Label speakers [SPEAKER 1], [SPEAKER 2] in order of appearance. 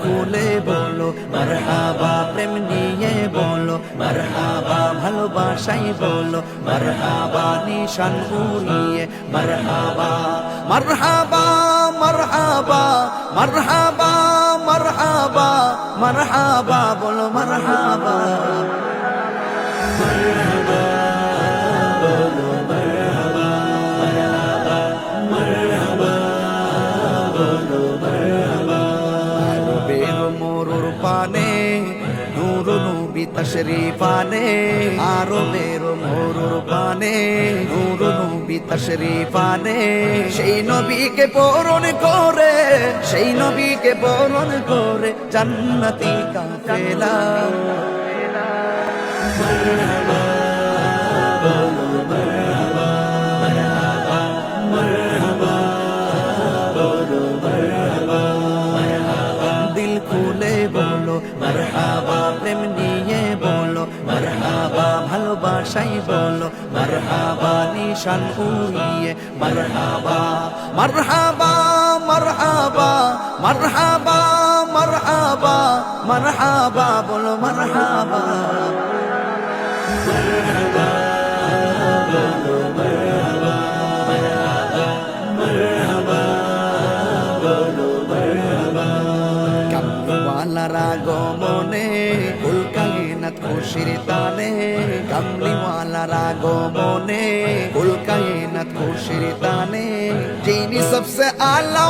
[SPEAKER 1] খুলে বলো মারহাবা প্রেম নিয়ে বলো মারহাবা ভালোবাসাই বলো মারহাবা নিশান উড়িয়ে মারহাবা বলো মারহাবা। পানে নূর নবী তশরিফানে আরও বেরো মোরুর পানে নূর নবী তশরিফানে সেই নবীকে পূরণ করে, সেই নবীকে পূরণ করে জান্নাতি কাফেলা। দিল খুলে বলো, মারহাবা বলো মারহাবা, ভালোবাসাই বলো। মারহাবা, নিশান উড়িয়ে। মারহাবা মারহাবা মারহাবা মারহাবা মারহাবা মারহাবা, বলো মারহাবা। কামলিওয়ালার আগমনে কুলকায়নাত খুশির তানে কামলিওয়ালার আগমনে কুলকায়নাত খুশির তানে যিনি সবসে আলা